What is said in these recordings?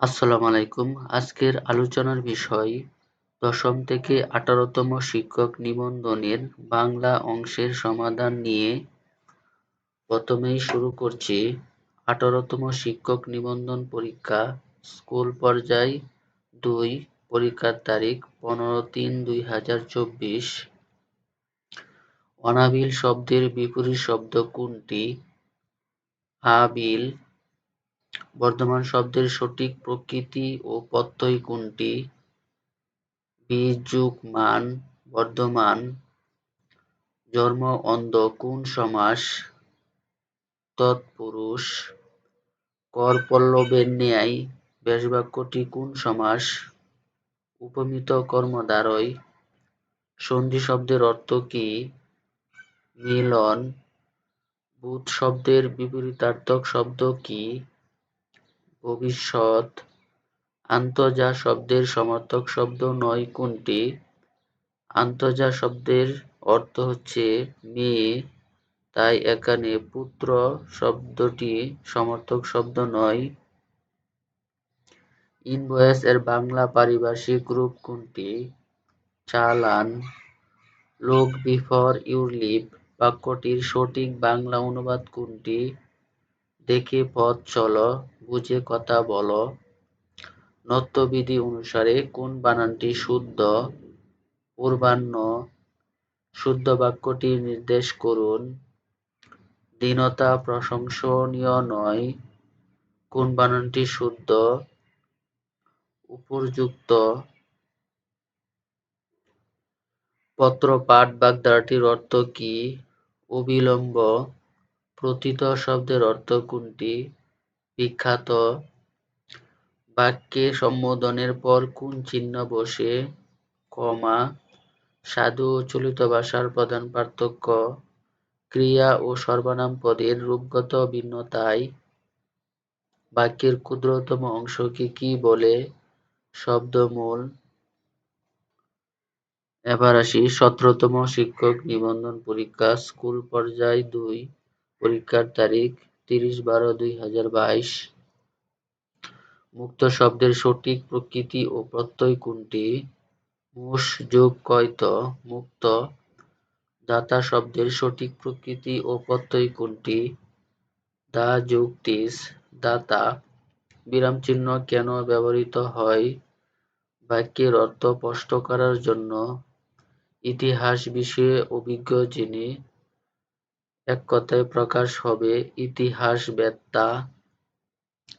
আসসালামু আলাইকুম। আজকের আলোচনার বিষয়, দশম থেকে আঠারোতম শিক্ষক নিবন্ধনের বাংলা অংশের সমাধান নিয়ে। প্রথমেই শুরু করছি। আঠারোতম শিক্ষক নিবন্ধন পরীক্ষা, স্কুল পর্যায় দুই, পরীক্ষার তারিখ পনেরো তিন দুই হাজার চব্বিশ। অনাবিল শব্দের বিপরীত শব্দ কোনটি? আবিল বর্ধমান শব্দের সঠিক প্রকৃতি ও প্রত্যয় কোনটি? বীজ মান বর্ধমান জন্ম অন্ধ কোন সমাস? তৎপুরুষ কর পল্লবের ন্যায় ব্যাসবাক্যটি কোন সমাস? উপমিত কর্মদ্বারয় সন্ধি শব্দের অর্থ কি? মিলন, বুধ শব্দের বিপরীতার্থক শব্দ কি? ভবিষ্যৎ। আন্তর্জা শব্দের সমার্থক শব্দ নয় কোনটি? আন্তর্জা শব্দের অর্থ হচ্ছে মেয়ে, তাই এখানে পুত্র শব্দটি সমর্থক শব্দ নয়। ইনভয়েস এর বাংলা পারিভাষিক রূপ কোনটি? চালান। লোক বিফর ইউর লিভ বাক্যটির সঠিক বাংলা অনুবাদ কোনটি? দেখে পথ চলো, বুঝে কথা বলো। নত্যবিধি অনুসারে কোন বানানটি শুদ্ধ? পূর্বাহ্ন, শুদ্ধ বাক্যটি নির্দেশ করুন। দীনতা প্রশংসনীয় নয়, কোন বানানটি শুদ্ধ? উপযুক্ত পত্রপাঠ বাগধারাটির অর্থ কি? অবিলম্ব প্রতীত শব্দের অর্থ কোনটি? বিখ্যাত বাক্যে সম্বোধনের পর কোন চিহ্ন বসে? কমা, সাধু ও চলিত ভাষার প্রধান পার্থক্য। ক্রিয়া ও সর্বনাম পদের রূপগত ভিন্নতায় বাক্যের ক্ষুদ্রতম অংশকে কি বলে? শব্দমূল। এবার আসি সতেরোতম শিক্ষক নিবন্ধন পরীক্ষা, স্কুল পর্যায় দুই। পরীক্ষার তারিখ তিরিশ বারো দুই হাজার বাইশ। মুক্ত শব্দের সঠিক প্রকৃতি ও প্রত্যয় কোনটি? মুষ যোগ কয়ত মুক্ত। দাতা শব্দের সঠিক প্রকৃতি ও প্রত্যয় কোনটি? দা যোগ তিস। দাতা। বিরাম চিহ্ন কেন ব্যবহৃত হয়? বাক্যের অর্থ স্পষ্ট করার জন্য। ইতিহাস বিষয়ে অভিজ্ঞ যিনি এক কথায় প্রকাশ হবে, ইতিহাস বেত্তা,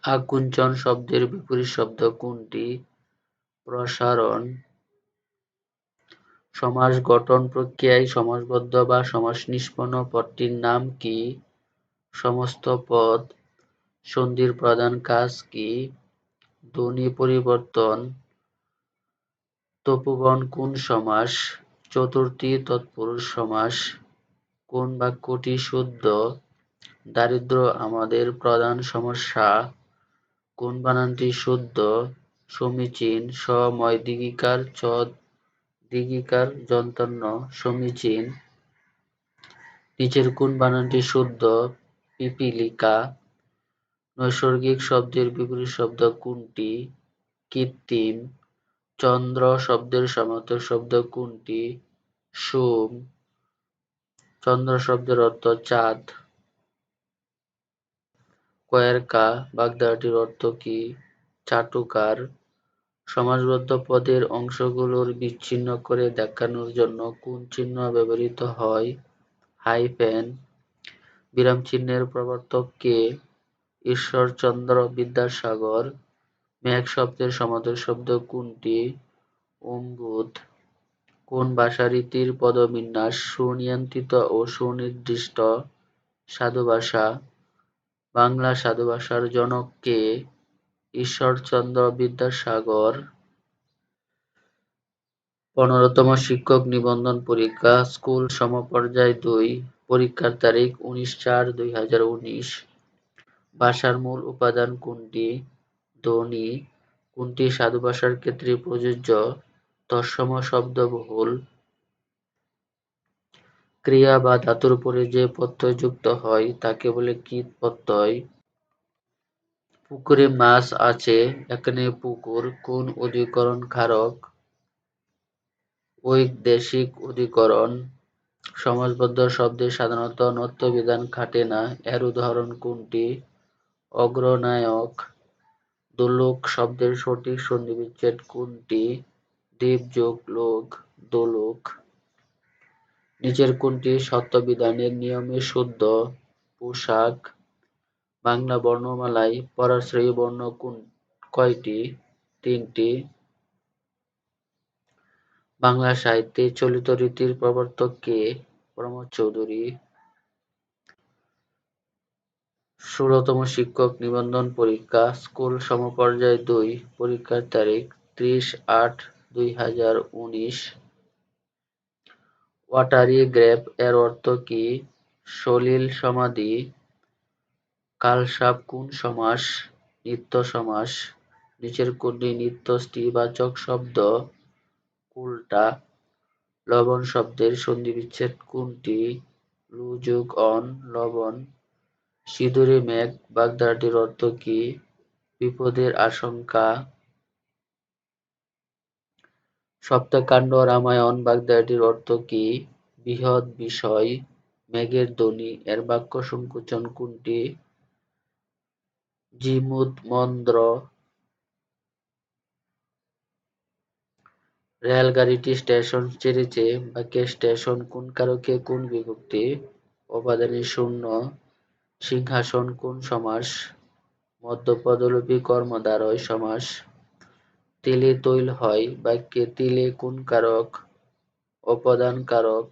আকুঞ্চন শব্দের বিপরীত শব্দ কোনটি? প্রসারণ, সমাস গঠন প্রক্রিয়ায় সমাসবদ্ধ বা সমাস নিষ্পন্ন পদটির নাম কি? সমস্ত পদ, সন্ধির প্রধান কাজ কি? ধ্বনি পরিবর্তন, তপোবন কোন সমাস? চতুর্থী তৎপুরুষ সমাস কোন বাক্যটি শুদ্ধ? দারিদ্র আমাদের প্রধান সমস্যা। কোন বানানটি শুদ্ধ? সমীচীন, সময় দিগিকার চ দিগিকার যন্তন্য সমীচীন। নিচের কোন বানানটি শুদ্ধ? পিপিলিকা। নৈসর্গিক শব্দের বিপরীত শব্দ কোনটি? কৃত্রিম। চন্দ্র শব্দের সমার্থক শব্দ কোনটি? সোম। চন্দ্র শব্দের অর্থ চাঁদ। কয়েরকা বাগধারাটির অর্থ কি? চাটুকার। সমাসবদ্ধ পদের অংশগুলোর বিচ্ছিন্ন করে দেখানোর জন্য কোন চিহ্ন ব্যবহৃত হয়? হাইফেন। বিরাম চিহ্নের প্রবর্তক কে? ঈশ্বরচন্দ্র বিদ্যাসাগর। মেঘ শব্দের সমাদর শব্দ কোনটি? অম্বুদ কোন ভাষারীতির পদবিন্যাস সুনিয়ন্ত্রিত ও সুনির্দিষ্ট সাধু ভাষা? বাংলা সাধু ভাষার জনক কে? ঈশ্বরচন্দ্র বিদ্যাসাগর। পনেরোতম শিক্ষক নিবন্ধন পরীক্ষা, স্কুল সমপর্যায় দুই, পরীক্ষার তারিখ উনিশ চার দুই হাজার উনিশ। ভাষার মূল উপাদান কোনটি? ধ্বনি। কোনটি সাধু ভাষার ক্ষেত্রে প্রযোজ্য? তৎসম শব্দবহুল ক্রিয়া বা ধাতুর উপরে যে প্রত্যয় যুক্ত হয়, তাকে বলে কীট প্রত্যয় পুকুরে মাছ আছে, এখানে পুকুর, কোন অধিকরণ কারক ঐদেশিক অধিকরণ। সমাজবদ্ধ শব্দে সাধারণত নত্যবিধান খাটে না। এর উদাহরণ কোনটি? অগ্রনায়ক। দোলক শব্দের সঠিক সন্ধিবিচ্ছেদ কোনটি? দেব, যোগ, লোক, দোলক। নিচের কোনটি? সত্যবিধানের নিয়মে শুদ্ধ পোশাক, বাংলা বর্ণমালায় পরাশ্রয়ী বর্ণ কোন, কয়টি? তিনটি। বাংলা সাহিত্যে চলিত রীতির প্রবর্তক কে? প্রমোদ চৌধুরী। ষোলতম শিক্ষক নিবন্ধন পরীক্ষা, স্কুল সমপর্যায় দুই, পরীক্ষার তারিখ ত্রিশ আট দুই হাজার উনিশ। ওয়াটারি গ্রেপ এর অর্থ কি? সলিল সমাধি। কালসাপ কোন সমাস? নিত্য সমাস। নিচের কোনটি নিত্য স্ত্রীবাচক শব্দ? উল্টা লবণ শব্দের সন্ধিবিচ্ছেদ কোনটি? লু অন, লবণ। সিঁদুরে মেঘ। বাগধারাটির অর্থ কি? বিপদের আশঙ্কা। সপ্তাকাণ্ড রামায়ণ বাগধারাটির অর্থ কি? বৃহৎ বিষয়, মেঘের ধ্বনি, এর বাক্য সংকোচন কোনটি? জিমুদ মন্দ্র। রেলগাড়িটি স্টেশন ছেড়েছে বাক্যের স্টেশন কোন কারকে, কোন বিভক্তি? উপাদানে শূন্য। সিংহাসন কোন সমাস? মধ্যপদলোপী কর্মদ্বারয় সমাস। তিলে তৈল হয়, বাক্যে তিলে কোন কারক অপদান কারক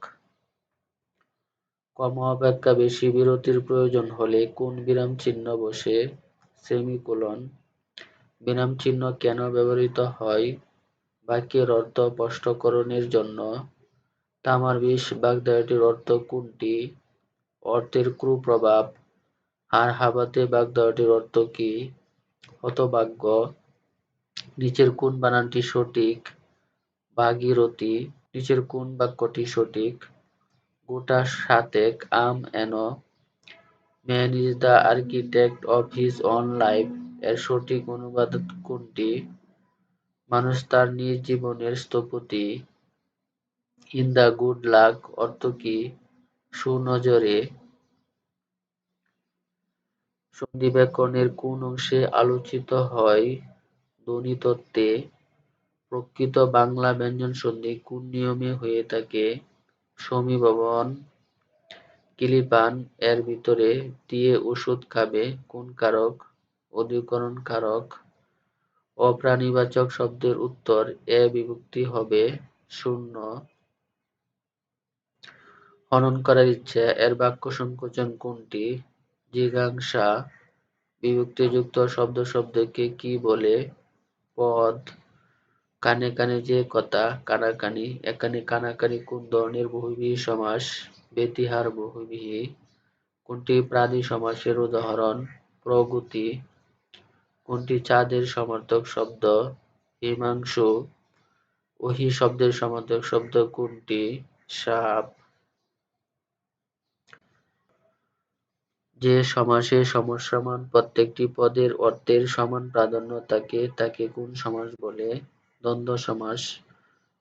কমা অপেক্ষা বেশি বিরতির প্রয়োজন হলে কোন বিরাম চিহ্ন বসে? সেমিকোলন। বিরাম চিহ্ন কেন ব্যবহৃত হয়? বাক্যের অর্থ স্পষ্টকরণের জন্য। তামার বিষ বাগধারাটির অর্থ কোনটি? অর্থের কুপ্রভাব। আর হাবাতে বাগধারাটির অর্থ কি? হতভাগ্য। নিচের কোন বানানটি সঠিক? ভাগীরথী নিচের কোন বাক্যটি সঠিক? গোটা সাতেক আম N. Man is the architect of his own life এর সঠিক অনুবাদ কোনটি? মানুষ তার নিজ জীবনের স্থপতি। ইন দ্য গুড লাক অর্থ কি? সুনজরে। সন্ধি ব্যাকরণের কোন অংশে আলোচিত হয়? ধ্বনিতত্ত্বে প্রকৃত বাংলা ব্যঞ্জন সন্ধি কোন নিয়মে হয়ে থাকে? সমীভবন কিলিপান, এর ভিতরে দিয়ে ওষুধ খাবে কোন কারক? অধিকরণ কারক। অপ্রাণীবাচক শব্দের উত্তর, এ বিভক্তি হবে শূন্য। হনন করার ইচ্ছা, এর বাক্য সংকোচন কোনটি? জিজ্ঞাসা। বিভক্তিযুক্ত শব্দ শব্দকে কি বলে? পদ। কানে কানে যে কথা, কানাকানি এখানে কানাকানি কোন ধরনের বহুব্রীহি সমাস? বেতিহার বহুব্রীহি কোনটি প্রাণী সমাসের উদাহরণ? প্রগতি। কোনটি চাঁদের সমর্থক শব্দ? হিমাংশু। ওহি শব্দের সমর্থক শব্দ কোনটি? সাপ। যে সমাসে সমসমান প্রত্যেকটি পদের অর্থের সমান প্রাধান্য থাকে, তাকে কোন সমাস বলে? দ্বন্দ্ব সমাস।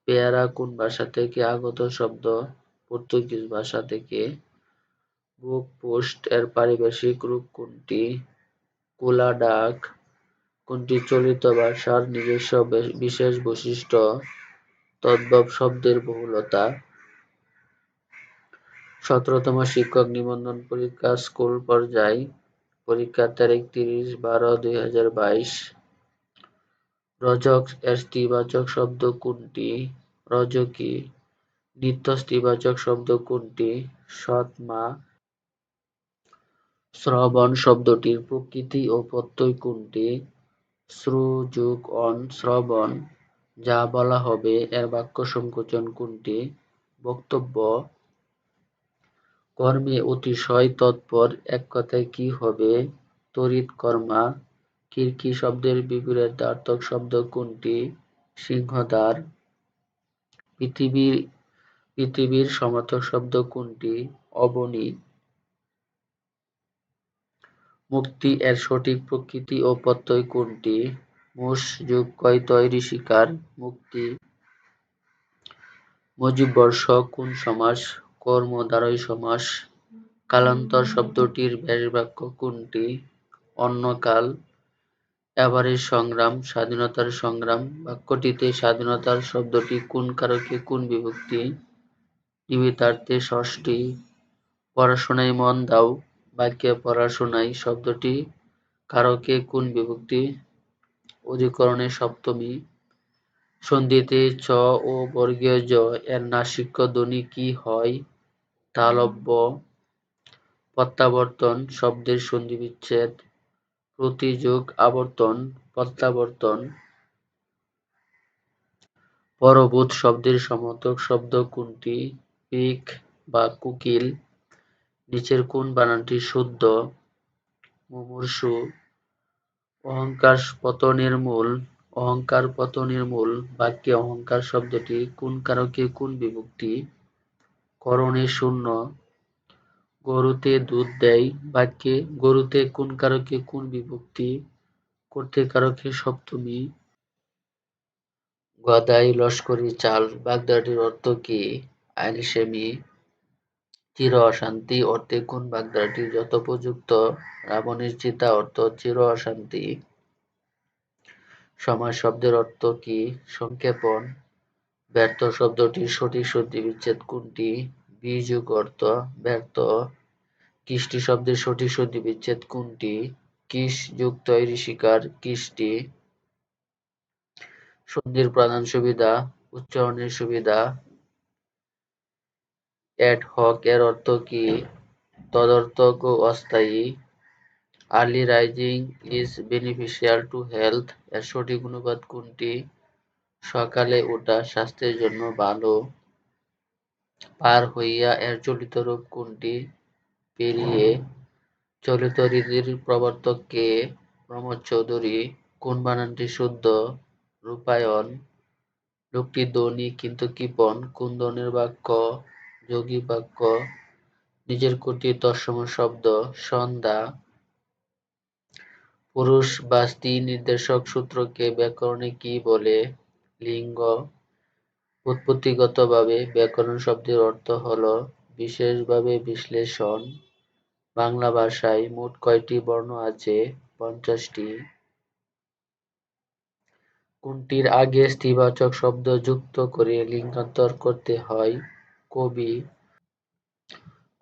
পেয়ারা কোন ভাষা থেকে আগত শব্দ? পর্তুগিজ ভাষা থেকে। বুক পোস্ট এর পারিভাষিক রূপ কোনটি? কোলা ডাক। কোনটি চলিত ভাষার নিজস্ব বিশেষ বৈশিষ্ট্য? তদ্ভব শব্দের বহুলতা। সতেরোতম শিক্ষক নিবন্ধন পরীক্ষা স্কুল পর্যায়, পরীক্ষার তারিখ তিরিশ বারো দুই হাজার বাইশ। রজক এর স্ত্রীবাচক শব্দ কোনটি? রজকী, নিত্য স্ত্রীবাচক শব্দ কোনটি? সৎমা, শ্রবণ শব্দটির প্রকৃতি ও প্রত্যয় কোনটি? শ্রুযুগ অন শ্রবণ, যা বলা হবে এর বাক্য সংকোচন কোনটি? বক্তব্য কর্মে অতিশয় তৎপর। এক কথায়, কি হবে? তড়িৎ কর্মা, খিড়কি শব্দের বিপরীতার্থক শব্দ কোনটি? সিংহদ্বার। পৃথিবীর পৃথিবীর সমর্থক শব্দ কোনটি? অবনী। মুক্তি এর সঠিক প্রকৃতি ও প্রত্যয় কোনটি? মুষ যোগ কয়তয় ঋষিকার মুক্তি? মুজিববর্ষ কোন সমাস? কর্মদ্বারয় সমাস। কালান্তর শব্দটির ব্যাসবাক্য কোনটি? অন্যকাল এভারের সংগ্রাম, স্বাধীনতার সংগ্রাম। বাক্যটিতে স্বাধীনতার শব্দটি কোন কারকে কোন বিভক্তি? নিমিতার্থে ষষ্ঠী, পড়াশোনায় মন দাও, বাক্যে পড়াশোনায় শব্দটি কারকে কোন বিভক্তি? অধিকরণে সপ্তমী, সন্ধিতে চ ও বর্গীয় জ, এর নাসিক্য ধ্বনি কি হয়? তালব্য, প্রত্যাবর্তন, শব্দের সন্ধি বিচ্ছেদ প্রতিযোগ, আবর্তন, প্রত্যাবর্তন পরভূত শব্দের সমর্থক শব্দ কোনটি পিক বা কুকিল, নিচের কোন বানানটি শুদ্ধ, মুমূর্ষু, অহংকার পতনের মূল, অহংকার পতনের মূল, বাক্যে অহংকার শব্দটি কোন কারকে কোন বিভক্তি করণে শূন্য। গরুতে দুধ দেয়, বাক্যে গরুতে কোন কারকে কোন বিভক্তি, করতে কারকে সপ্তমী। গদাই লস্করি চাল বাগদাটির অর্থ কি? আইলসেমি চির অশান্তি অর্থে কোন বাগদাটি যথোপযুক্ত রাবণের চিতা অর্থ চির অশান্তি। সময় শব্দের অর্থ কি? সংক্ষেপণ। ব্যর্থ শব্দটির সঠিক সন্ধি বিচ্ছেদ কোনটি? বিযোগ অর্থ, ব্যর্থ। কৃষ্টি শব্দের সঠিক সন্ধি বিচ্ছেদ কোনটি? কিস যুক্ত ঋষিকার কৃষ্টি সন্ধির প্রধান সুবিধা, উচ্চারণের সুবিধা। অ্যাড হক এর অর্থ কি? তদর্থক ও অস্থায়ী। Early rising is beneficial to health এর সঠিক অনুবাদ কোনটি? সকালে ওঠা স্বাস্থ্যের জন্য ভালো। পার হইয়া এর চলিত রূপ কোনটি পেরিয়ে চলিত রীতির প্রবর্তক কে প্রমোদ চৌধুরী, কোন বানানটি শুদ্ধ? রূপায়ণ, লোকটি ধ্বনি কিন্তু কৃপণ, কোন ধরনের বাক্য? যোগী বাক্য, নিজের কোটি দশম শব্দ, সন্ধ্যা। পুরুষ বা স্ত্রী নির্দেশক সূত্রকে ব্যাকরণে কি বলে? লিঙ্গ উৎপত্তিগতভাবে ব্যাকরণ শব্দের অর্থ হল বিশেষভাবে বিশ্লেষণ। বাংলা ভাষায় মোট কয়টি বর্ণ আছে? পঞ্চাশটি। কোনটির আগে স্ত্রীবাচক শব্দ যুক্ত করে লিঙ্গান্তর করতে হয়? কবি।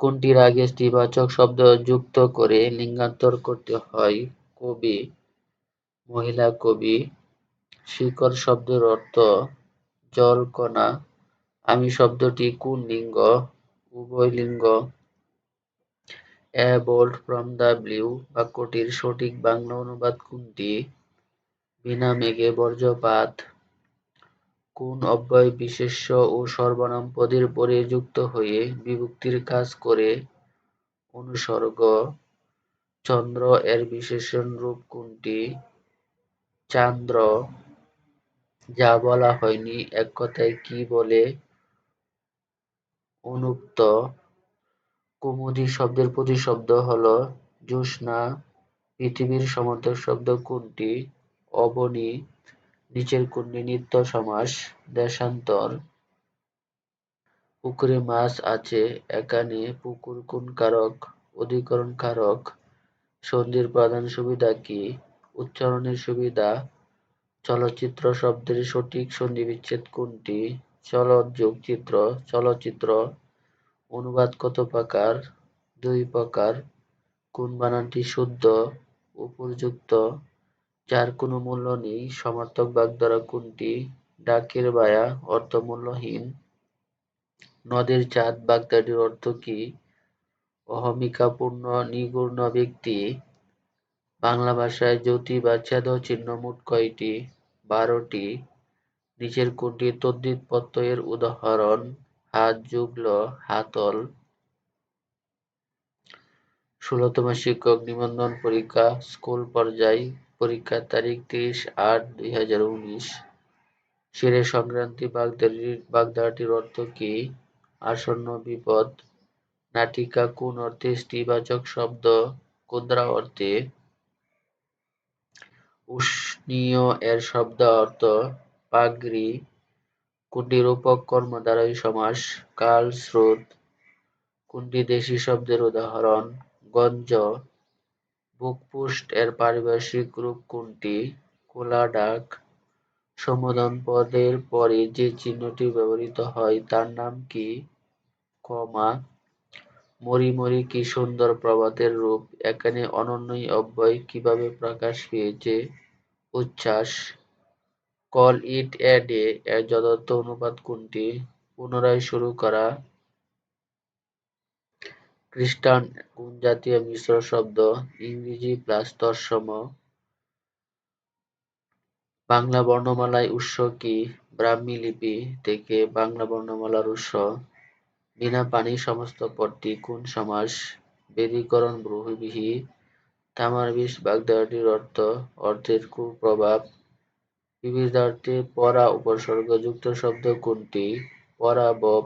কোনটির আগে স্ত্রীবাচক শব্দ যুক্ত করে লিঙ্গান্তর করতে হয়? কবি। মহিলা কবি। শিকড় শব্দের অর্থ জলকণা আমি শব্দটি কোন লিঙ্গ? উভয় লিঙ্গ। এ ফ্রম দ্য ব্লিউ বাক্যটির সঠিক বাংলা অনুবাদ কোনটি? বিনা মেঘে বর্জ্যপাত। কোন অব্যয় বিশেষ্য ও সর্বনাম পদের পরে যুক্ত হয়ে বিভক্তির কাজ করে? অনুসর্গ। চন্দ্র এর বিশেষণ রূপ কোনটি? চান্দ্র। যা বলা হয়নি, এক কথায় কি বলে অনুক্ত? কুমুদি শব্দের প্রতিশব্দ হল জ্যোৎস্না পৃথিবীর সমর্থক শব্দ কোনটি? অবনী, নিচের কোনটি? নিত্য সমাস, দেশান্তর। পুকুরে মাছ আছে, এখানে পুকুর কোন কারক? অধিকরণ কারক। সন্ধির প্রধান সুবিধা কি? উচ্চারণের সুবিধা চলচ্চিত্র শব্দের সঠিক সন্ধি বিচ্ছেদ কোনটি? চলৎ যোগ চিত্র চলচ্চিত্র অনুবাদ কত প্রকার দুই প্রকার কোন বানানটি শুদ্ধ, উপযুক্ত, যার কোনো মূল্য নেই, সমার্থক বাগধারা কোনটি? ডাকের বায়া, অর্থ মূল্যহীন। নদের চাঁদ বাগদাটির অর্থ কি? অহমিকাপূর্ণ নিগুণ ব্যক্তি। বাংলা ভাষায় জ্যোতি বা ছেদ চিহ্ন মোট কয়টি? বারোটি নিচের কোনটি তদ্ধিত প্রত্যয়ের উদাহরণ? হাত যুগল হাতল। ষোলতম শিক্ষক নিবন্ধন পরীক্ষা, স্কুল পর্যায় পরীক্ষার তারিখ তিরিশ আট দুই হাজার উনিশ। শিরে সংক্রান্তি বাগদাটির অর্থ কি? আসন্ন বিপদ। নাটিকা কোন অর্থে স্ত্রীবাচক শব্দ? কুদ্রা অর্থে? উষ্ণীয় এর শব্দ অর্থ পাগড়ি কোনটি রূপক কর্মদ্বারাই সমাস, কাল স্রোত। কোনটি দেশি শব্দের উদাহরণ? গঞ্জ। বুকপুষ্ট এর পারিভাষিক রূপ কোনটি? কোলা ডাক। সম্বোধন পদের পরে যে চিহ্নটি ব্যবহৃত হয়, তার নাম কি? কমা মরি মরি কি সুন্দর প্রভাতের রূপ। এখানে অনন্যই অব্যয় কীভাবে প্রকাশ পেয়েছে? উচ্ছ্বাস। কল ইট এ ডে এর যথার্থ অনুপাত কোনটি? পুনরায় শুরু করা। খ্রিস্টান কোন জাতীয় মিশ্র শব্দ? ইংরেজি প্লাস তৎসম। বাংলা বর্ণমালায় উৎস কি? ব্রাহ্মী লিপি থেকে বাংলা বর্ণমালার উৎস। বিনা পানি সমস্ত পদটি কোন সমাস? বেদীকরণ বহুবিহী তামার বিষ বাগদাটির অর্থ অর্থের কুপ্রভাব। বিবিধার্থে পরা উপসর্গযুক্ত শব্দ কোনটি? পরাবব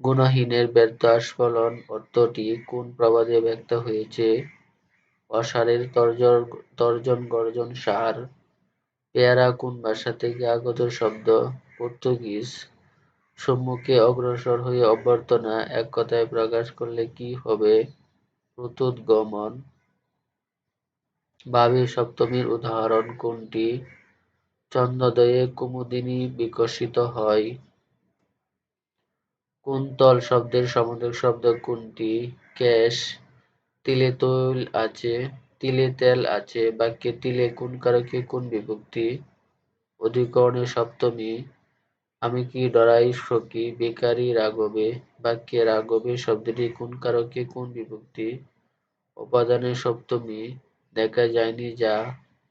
গুণহীনের ব্যর্থ আস্ফলন অর্থটি কোন প্রবাদে ব্যক্ত হয়েছে? অসারের তর্জন গর্জন সার। পেয়ারা কোন ভাষা থেকে আগত শব্দ? পর্তুগিজ। সম্মুখে অগ্রসর হয়ে অভ্যর্থনা এক কথায় প্রকাশ করলে কি হবে? প্রত্যুদ্গমন ভাবে সপ্তমীর উদাহরণ কোনটি? চন্দ্রোদয়ে কুমুদিনী বিকশিত হয়। কুন্তল শব্দের সমর্থক শব্দ কোনটি? ক্যাশ তিলে তৈল আছে, তিলে তেল আছে, বাক্যে তিলে কোন কারকে কোন বিভক্তি? অধিকরণে সপ্তমী। আমি কি ডরাই সকি বেকারি রাগবে বাক্যে রাগবে শব্দটি কোন কারকে কোন বিভক্তি? উপাদানে সপ্তমী, দেখা যায়নি যা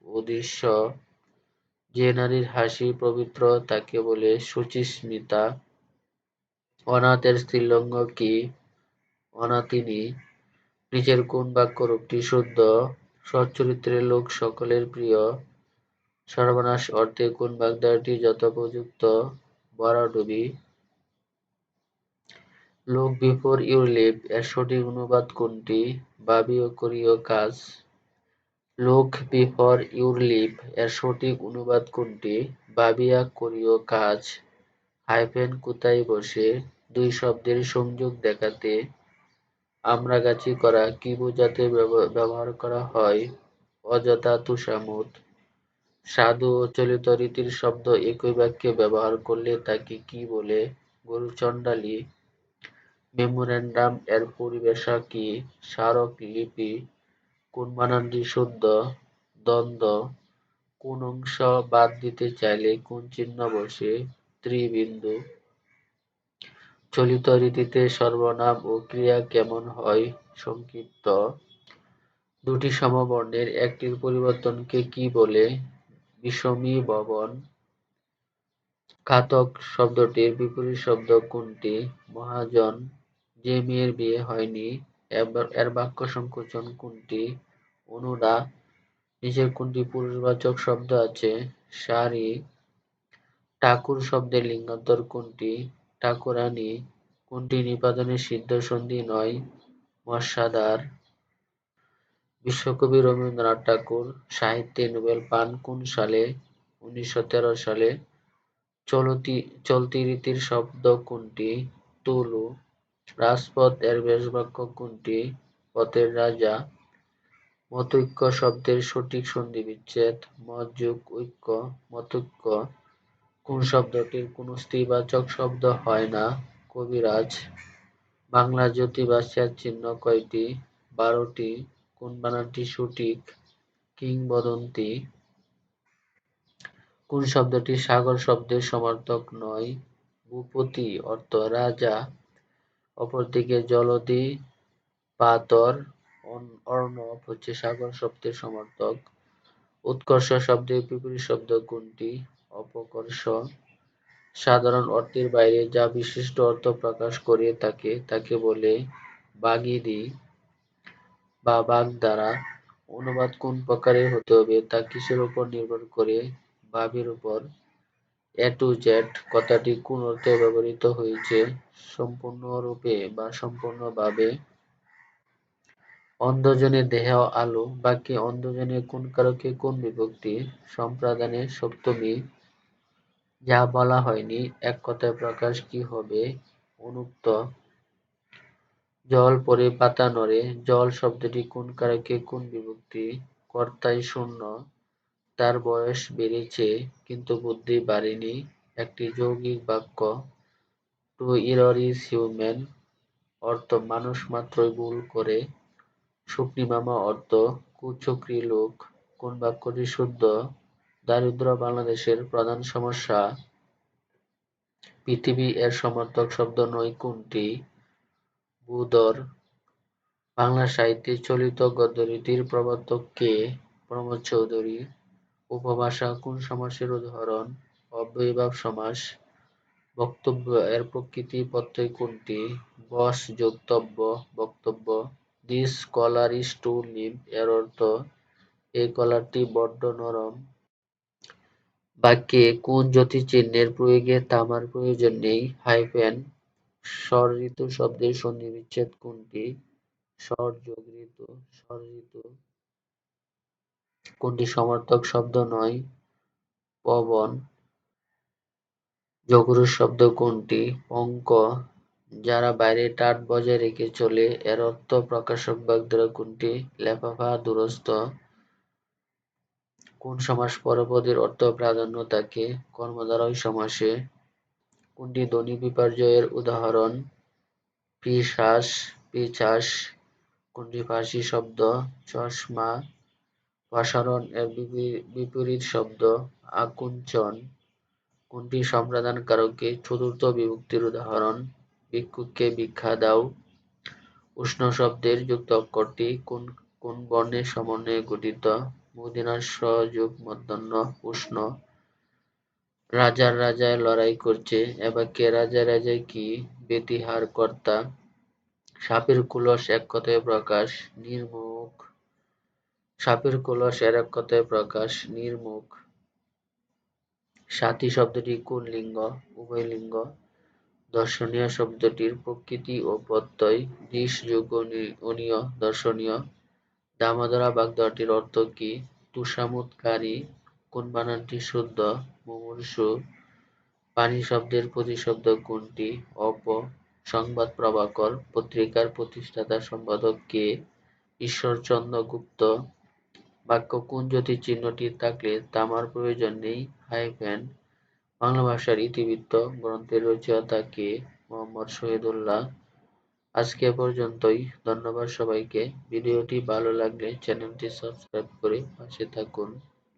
উদ্দেশ্য। যে নারীর হাসি পবিত্র, তাকে বলে সুচিস্মিতা। অনাথের স্ত্রীলিঙ্গ কি? অনাথিনী। নিচের কোন বাক্য রূপটি শুদ্ধ? সচ্চরিত্রের লোক সকলের প্রিয়। সর্বনাশ অর্থে কোন বাগদাটি যথোপযুক্ত? বরাডুবি লোক বিফোর ইউর লিভ এর সঠিক অনুবাদ কোনটি? ভাবীয় করিও কাজ লোক বিফোর ইউর লিভ এর সঠিক অনুবাদ কোনটি? ভাবিয়া করিও কাজ হাইফেন কোথায় বসে? দুই শব্দের সংযোগ দেখাতে আমরাগাছি করা কি বোঝাতে ব্যবহার করা হয়? অযথা তুষামুদ সাধু ও চলিত রীতির শব্দ একই বাক্যে ব্যবহার করলে তাকে কি বলে? গরু চণ্ডালী, মেমোরেন্ডাম এর পরিবেশা কি? স্মারক লিপি কোন বানানটি শুদ্ধ? দ্বন্দ্ব, কোন অংশ বাদ দিতে চাইলে কোন চিহ্ন বসে? ত্রিবিন্দু, চলিত রীতিতে সর্বনাম ও ক্রিয়া কেমন হয়? সংক্ষিপ্ত। দুটি সমবর্ণের একটির পরিবর্তনকে কি বলে? বিষমী ভবন। ঘাতক শব্দটির বিপরীত শব্দ কোনটি? মহাজন, যে মেয়ের বিয়ে হয়নি এর বাক্য সংকোচন কোনটি? অনুরা, নিচের কোনটি পুরুষবাচক শব্দ আছে? শাড়ি ঠাকুর শব্দের লিঙ্গান্তর কোনটি? ঠাকুরানী, কোনটি নিপাতনের সিদ্ধ সন্ধি নয়? মশাদার বিশ্বকবি রবীন্দ্রনাথ ঠাকুর সাহিত্যে নোবেল পান কোন সালে? উনিশশো তেরো সালে। চলতি চলতি রীতির শব্দ কোনটি? তুলু। রাজপথ এর বেশবাক্য কোনটি? পথের রাজা। মতৈক্য শব্দের সঠিক সন্ধি বিচ্ছেদ মতযুগ, ঐক্য, মতৈক্য। কোন শব্দটির কোন স্ত্রীবাচক শব্দ হয় না? কবিরাজ। বাংলা জ্যোতি বাসিয়ার চিহ্ন কয়টি? বারোটি। কোন বানানটি সঠিক? কিংবদন্তি? কোন শব্দটি সাগর শব্দের সমর্থক নয়? ভূপতি অর্থ রাজা। অপরদিকে জলদি, পাতর অর্ণব হচ্ছে সাগর শব্দের সমর্থক। উৎকর্ষ শব্দের বিপরীত শব্দ কোনটি? অপকর্ষ। সাধারণ অর্থের বাইরে যা বিশিষ্ট অর্থ প্রকাশ করে থাকে তাকে বলে বাগিদি। বা বাগধারা অনুবাদ কোন প্রকারের হতে হবে তা কিসের উপর নির্ভর করে? ভাবের উপর এ টু জেড কথাটি কোন অর্থে ব্যবহৃত হয়েছে? সম্পূর্ণরূপে বা সম্পূর্ণভাবে? অন্ধজনে দেহ আলো, বাক্যে অন্ধজনে কোন কারকে কোন বিভক্তি? সম্প্রদানে সপ্তমী যা বলা হয়নি, এক কথায় প্রকাশ কি হবে? অনুক্ত জল পরে পাতা নড়ে, জল শব্দটি কোন কারকে কোন বিভক্তি কর্তাই শূন্য, তার বয়স বেড়েছে কিন্তু বুদ্ধি বাড়েনি, একটি যৌগিক বাক্য টু ইরর ইজ হিউম্যান অর্থ মানুষ মাত্রই ভুল করে, শুকনি মামা অর্থ, কুচক্রী লোক কোন বাক্যটি শুদ্ধ, দারিদ্র বাংলাদেশের প্রধান সমস্যা, পৃথিবী এর সমর্থক শব্দ নয় কোনটি বুদর। বাংলা সাহিত্যে চলিত গদ্যরীতির প্রবর্তক কে? প্রমোদ চৌধুরী। উপভাষা কোন সমাসের উদাহরণ? অব্যয়ীভাব সমাস। বক্তব্য এর প্রকৃতি প্রত্যয় কোনটি? বস যোগতব্য বক্তব্য। This colour is to live এর অর্থ এই কলারটি বড্ড নরম। বাক্যে কোন জ্যোতিচিহ্নের প্রয়োগে তামার প্রয়োজন নেই? হাইফেন স্বর ঋতু শব্দের সন্নিবিচ্ছেদ কোনটি? স্বর যোগ ঋতু স্বর ঋতু কোনটি সমার্থক শব্দ নয়? পবন যোগরূঢ় শব্দ কোনটি? পঙ্ক, যারা বাইরে টাট বজায় রেখে চলে, এর অর্থ প্রকাশক দ্বারা কোনটি? লেফাফা, দুরস্থ। কোন সমাস পরপদের অর্থ প্রাধান্য থাকে কর্মধারয় সমাসে। কোনটি ধ্বনি বিপর্যয়ের উদাহরণ? পিশাস পিচাস কোনটি ফার্সি শব্দ? চশমা প্রসারণ এর বিপরীত শব্দ, আকুঞ্চন। কোনটি সম্প্রদান কারকে চতুর্থ বিভক্তির উদাহরণ? ভিক্ষুককে ভিক্ষা দাও। উষ্ণ শব্দের যুক্ত অক্ষরটি কোন কোন বর্ণের সমন্বয়ে গঠিত? মদিনার সযোগ মধ্যাহ্ন উষ্ণ। রাজার রাজায় লড়াই করছে। এবার কে রাজা রাজায় কি? বেতিহার কর্তা। সাপের কুলস এক কথায় প্রকাশ, নির্মুখ। সাপের কুলস এর এক কথায় প্রকাশ, নির্মুখ। সাথী শব্দটি কোন লিঙ্গ? উভয় লিঙ্গ। দর্শনীয় শব্দটির প্রকৃতি ও প্রত্যয় দৃশ যোগ দর্শনীয়। দামোদরা বাগদটির অর্থ কি? তুষামুৎকারী। কোন বানানটি শুদ্ধ? মুমূর্ষু পানি শব্দের প্রতিশব্দ কোনটি? অপ সংবাদ প্রভাকর পত্রিকার প্রতিষ্ঠাতা সম্পাদক কে? ঈশ্বরচন্দ্র গুপ্ত বাক্য কোন জ্যোতি চিহ্নটি থাকলে তামার প্রয়োজন নেই? হাইফেন বাংলা ভাষার ইতিবৃত্ত গ্রন্থের রচয়িতা কে? মোহাম্মদ শহীদুল্লাহ। আজকে পর্যন্তই। ধন্যবাদ সবাইকে। ভিডিওটি ভালো লাগলে চ্যানেলটি সাবস্ক্রাইব করে পাশে থাকুন।